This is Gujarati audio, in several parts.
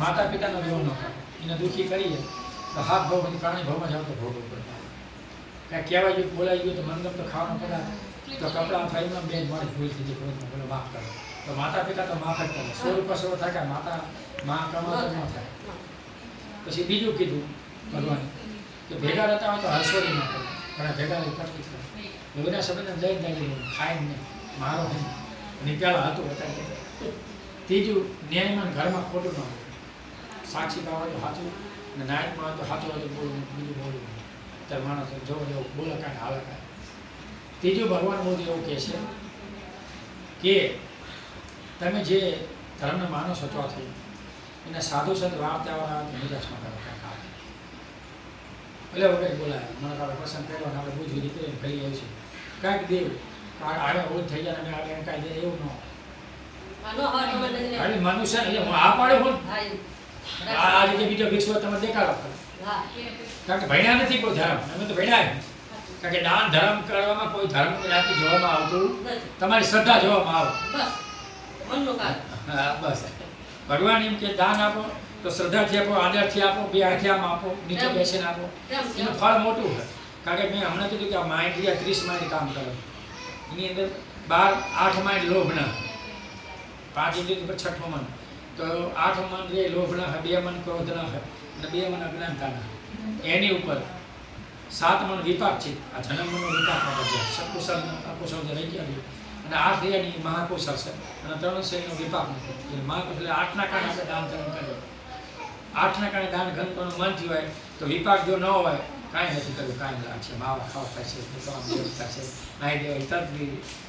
માતા પિતાનો દેવો ન કરે એને દુઃખી કરીએ તો હાથ ભાવ પછી પ્રાણી ભાવમાં જાવ તો ભોગવવું પડે કાંઈ કહેવાય ગયું બોલાઈ ગયું તો મનગમ તો ખાવાનો પદાર્થ. તો કપડાં થઈને બે મારી ભૂલ થઈ ગઈ કોઈ બોલો માફ કરો. તો માતા પિતા તો માફ જ કરે. સો રૂપિયા સો થાય માતા મા કમાતો ન થાય. પછી બીજું કીધું ભગવાન કે ભેગા રહેતા હોય તો હરસોડી ન કરે. પણ ભેગા કરતી કરે. લોહીના શબ્દને લઈ જ ખાય નહીં, મારો નહીં. અને પેલા હતું, અત્યારે ત્રીજું ન્યાયમાં ઘરમાં ખોટું ન હોય. સાક્ષીતા હોય તો સાચું અને નાયકમાં હોય તો સાચું હોય તો બોલવું બીજું બોલવું ત્યારે માણસ જો જો બોલે કાંઈ હાલે કાંઈ. ત્રીજું ભગવાન મોદી એવું કહે છે કે તમે જે ધર્મને માનો છો ચોથી એને સાધુ સંત વાર્તાવાળા નિરાશમાં કરો એટલે વગર બોલાય મને આપણે પસંદ કર્યો અને આપણે બુજ વિધિ ફરી ફરી છે કાંઈક દેવ આવે ઓલ થઈ જાય અને આવે એમ કાંઈ દે એવું ન હોય. ખાલી મનુષ્ય આ પાડે હું? હા, એ. આ આ રીતે બીજો વિશ્વ તમે દેખાડો. કારણ કે ભણ્યા નથી કોઈ ધર્મ. અમે તો ભણ્યા કારણ કે દાન ધર્મ કરવામાં કોઈ ધર્મ જાતિ જોવામાં આવતું તમારી શ્રદ્ધા જોવામાં આવે. બસ. ભગવાન એમ કે દાન આપો તો શ્રદ્ધાથી આપો આદરથી આપો બે હાથથી આપો નીચે બેસીને આપો. એનું ફળ મોટું હોય. કારણ કે મેં હમણાં કીધું કે આ માઇન્ડ રહ્યા ત્રીસ માઇન્ડ કામ કરો. એની અંદર બાર આઠ માઇન્ડ લોભના. પાંચ ઇન્દ્રિય છઠ્ઠો મન તો આઠ મન રે લોભના બે મન ક્રોધના અને બે મન અજ્ઞાનતાના એની ઉપર સાત મન વિપાક છે. આ જન્મનો વિપાક છે. સકુશલ અકુશલ જે રહી ગયા અને આઠ એની મહાકુશલ છે. અને ત્રણ છે એનો વિપાક નથી. એટલે આઠના કારણે દાન ધર્મ કર્યો આઠના કારણે દાન ધર્મ કરવાનું મન થયું હોય, તો વિપાક જો ન હોય, કાંઈ નથી કર્યું. કાંઈ લાગશે માવા ખાવા થાય છે નાહી દેવાય, તરત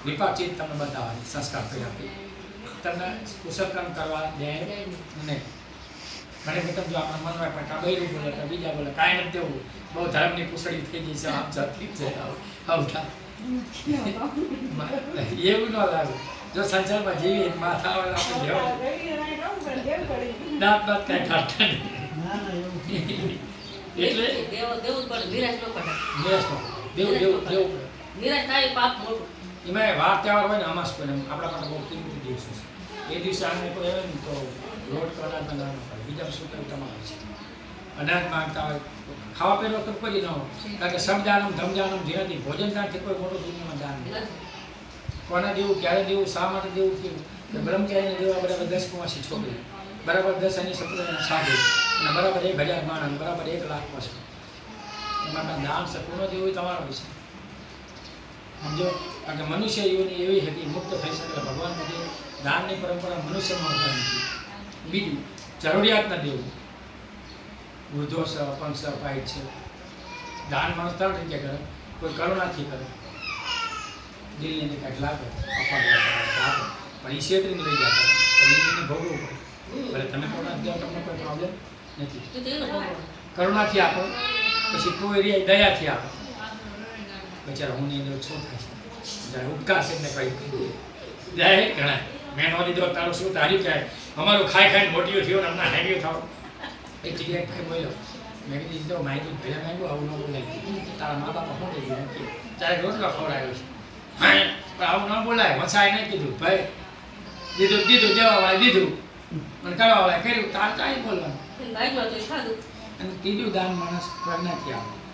વિપાક ચીજ તમને બતાવવાની, સંસ્કાર કરી આપી તમને કુશળકર્મ કરવા દે. નહીં ઘણી વખત જો આપણા મનમાં પણ કાં બૈરું બોલે કાં બીજા બોલે. કાંઈ નથી તેવું બહુ ધર્મની પૂછડી થઈ ગઈ છે. આમ જતી છે. આવું આવું એવું ન લાગે. જો સંસારમાં જીવી માથા આવે આપણે લેવાનું દાંત દાંત કાંઈ કાઢતા નહીં. એટલે દેવું દેવું પણ નિરાશ ન પડે. નિરાશ ન દેવું દેવું દેવું નિરાશ થાય પાપ મોટું. એમાં વાર તહેવાર હોય ને અમાસ કોઈ આપણા માટે બહુ કિંમતી દિવસો છે. એ દિવસે આને કોઈ આવે ને તો રોડ તો અનાજ બનાવવાનું પડે બીજા શું કર્યું તમારે? છે અનાજ માંગતા હોય. ખાવા પીવા તો કોઈ ન કારણ કે સમજાનમ ધમજાનમ જેનાથી ભોજન દાનથી કોઈ મોટું દુનિયામાં દાન નહીં. કોને દેવું ક્યારે દેવું શા માટે દેવું કેવું કે બ્રહ્મચારીને દેવા બરાબર દસ કુવાસી છોકરી. બરાબર દસ એની સપના સાધુ. અને બરાબર એક હજાર માણસ બરાબર એક લાખ પાછું એમાં કાંઈ દાન સપૂર્ણ દેવું તમારો વિષય સમજો? કારણ કે મનુષ્ય યોની એવી હતી મુક્ત થઈ શકે ભગવાન કહે દાનની પરંપરા મનુષ્યમાં હોતા નથી. બીજું જરૂરિયાત ન દેવું. વૃદ્ધો છે અપંગ છે અપાહિત છે. દાન માણસ ત્રણ રીતે કરે. કોઈ કરુણાથી કરે. દિલની કાંઈક લાગે અપંગ આપે પણ એ છેતરીને લઈ જતા પણ એને ભોગવવું પડે. ભલે તમે કરુણા દો તમને કોઈ પ્રોબ્લેમ નથી. કરુણાથી આપો પછી કોઈ એરિયા દયાથી આપો. બચારા હું અંદર શું થાય છે? જ્યારે ઉપકાર છે એમને કઈ જાય ઘણા મેં નો લીધો તારું શું તારી જાય. અમારું ખાઈ ખાઈને મોટીઓ થયો ને હમણાં હેડીઓ થાવ. એક જગ્યાએ ભાઈ બોલ્યો મેં કીધું દીધો માહિતી ભેગા માંગ્યું આવું ન બોલાય. તારા મા બાપા શું કહી દીધું તારે રોટલો ખવડાવ્યો છે. હા? પણ આવું ન બોલાય. વસાય નહીં કીધું ભાઈ દીધું દીધું દેવા વાળા દીધું. અને કરવા વાળા કર્યું. તાર કાંઈ બોલવાનું. અને ત્રીજું દાન માણસ પ્રજ્ઞાથી આવે.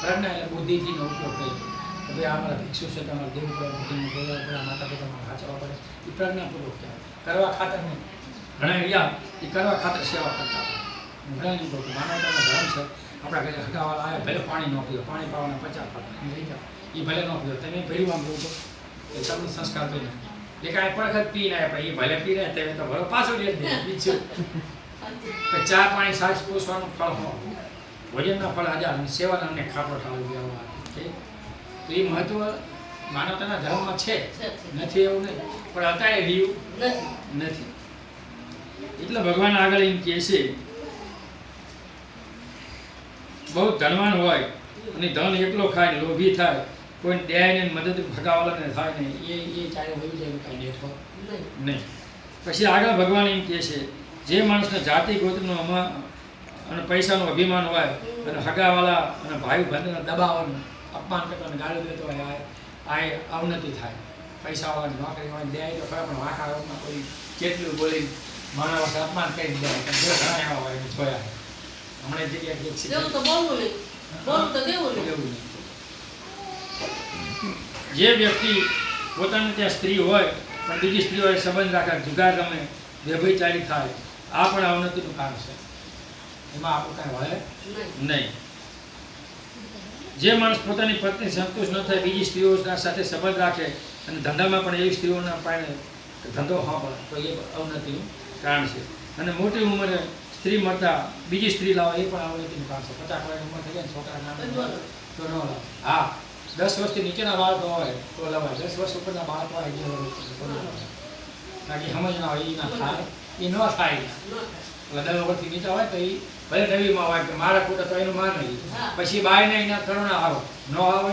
પ્રજ્ઞા એટલે બુદ્ધિજીનો ઉપયોગ કર્યો કે ભાઈ અમારા મારા ભિક્ષુ છે તમારે દેવું પડે બુદ્ધિનું બોલવા પડે માતા પિતામાં ખાચવા પડે એ પ્રજ્ઞાપૂર્વક કહેવાય કરવા ખાતર નહીં. ઘણા રહ્યા એ કરવા ખાતર સેવા કરતા હું ઘણા નહીં કહું માનવતાનો ધર્મ છે. આપણા ઘરે હગાવાળા આવે ભલે પાણી ન પીવો પાણી પાવાના પચાસ પાતા લઈ જાઓ. એ ભલે ન પીવો તમે આમ કહું તો એ તમને સંસ્કાર તો નહીં એ કાંઈ પણ વખત પી રહ્યા પણ એ ભલે પી રહ્યા તમે તો ભરો પાછું લે બીજું ચા પાણી સાસ પોસવાનું ફળ હો ભોજનના ફળ આજા અને સેવાના અમને ખાટો ઠાવું છે તો એ મહત્વ માનવતાના ધર્મમાં છે. નથી. એવું નહીં. પણ અત્યારે રહ્યું નથી. એટલે ભગવાન આગળ એમ કહે છે બહુ ધનવાન હોય અને ધન એકલો ખાય લોભી થાય કોઈ દયા ને મદદ ભગાવાલાને થાય ને એ એ ચારે હોય જાય કાંઈ દેખો નહીં. નહીં. પછી આગળ ભગવાન એમ કહે છે જે માણસને જાતિ ગોત્રનો અમા અને પૈસાનું અભિમાન હોય અને હગાવાલા અને ભાઈ બંધને દબાવવાનું અપમાન કરતો અને ગાળો દેતો હોય આ આ અવનતિ થાય. પૈસાવાળા નોકરી હોય દે તો ખરા પણ વાંકા કોઈ કેટલું બોલી વખત અપમાન કરી દે ઘણા એવા હોય જોયા. હમણાં જ જગ્યાએ એક શિક્ષક- તો બોલવું તો દેવું નહીં. જે વ્યક્તિ પોતાને ત્યાં સ્ત્રી હોય પણ બીજી સ્ત્રી હોય સંબંધ રાખે જુગાર રમે વ્યભિચારી થાય આ પણ અવનતિનું કારણ છે. એમાં આપણું કાંઈ વળે નહીં. નહીં જે માણસ પોતાની પત્ની સંતુષ્ટ ન થાય બીજી સ્ત્રીઓના સાથે સંબંધ રાખે અને ધંધામાં પણ એવી સ્ત્રીઓના પાણી ધંધો સાંભળે તો એ અવનતિનું કારણ છે. અને મોટી ઉંમરે સ્ત્રી મળતા બીજી સ્ત્રી લાવે એ પણ અવનતિનું કારણ છે. પચાસ વર્ષની ઉંમર થઈ જાય ને છોકરા ના તો ન લાવે. હા. દસ વર્ષથી નીચેના બાળકો હોય તો લવાય. દસ વર્ષ ઉપરના બાળકો હોય અગિયાર વર્ષ ઉપરના તો ન કારણ કે સમજ ના હોય એ ના થાય. એ ન થાય. ન થાય. એટલે દસ વર્ષથી નીચે હોય તો એ ભલે નવીમાં હોય કે મારા ખોટા તો એનું માન નહીં પછી બાય ને એના કરુણા આવો. ન આવે.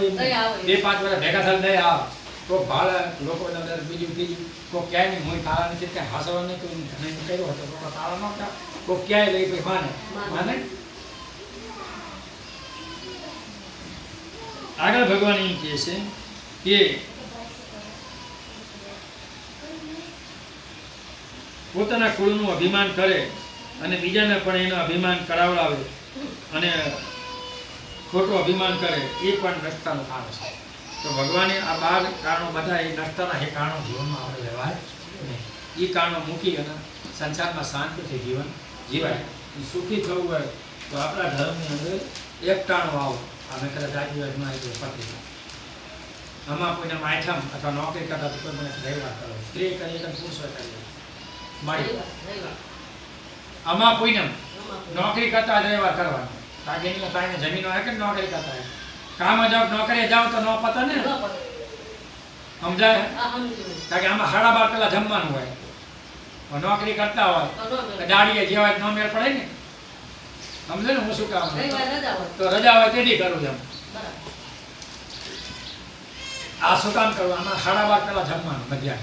બે પાંચ વર્ષ ભેગા થાય નહીં આવે. તો ભાડે લોકો અંદર બીજું ત્રીજું કોઈ ક્યાંય નહીં. હું તાળા નથી કે હાસવા નહીં કોઈ નહીં કર્યો હતો. તો તાળા નહોતા હતા. કોઈ ક્યાંય લઈ પછી માને. માને. આગળ ભગવાન એમ કહે છે કે પોતાના કુળનું અભિમાન કરે. અને બીજાને પણ એનો અભિમાન કરાવડાવે અને ખોટું અભિમાન કરે એ પણ નષ્ટાનું કારણ છે. તો ભગવાને આ બાર કારણો બધા એ નષ્ટાના એ કારણો જીવનમાં આપણે લેવાય નહીં. એ કારણો મૂકી અને સંસારમાં શાંતિથી જીવન જીવાય. સુખી થવું હોય તો આપણા ધર્મની અંદર એકટાણું આવો. અમે કદાચ આજુબાજુમાં ગયો પતિ. આમાં કોઈને માયઠમ અથવા નોકરી કરતા કોઈ મને રહેવા કરો. સ્ત્રી કરીએ કે પુરુષ કરીએ વાત. આમાં કોઈને નોકરી કરતા જ રહેવા કરવાનું. કારણ કે એની પાસે જમીનો હે કે નોકરી કરતા કામ જાવ નોકરીએ જાઓ તો ન પતા ને? સમજાય? કારણ કે આમાં સાડા બાર કલાક જમવાનું હોય. નોકરી કરતા હોય દાડીએ જેવા ન મેળ પડે ને? સમજે ને હું શું કામ. તો રજા હોય તેથી કરું છું આ શું કામ કરવું? આમાં સાડા બાર કલાક જમવાનું મધ્યાહન.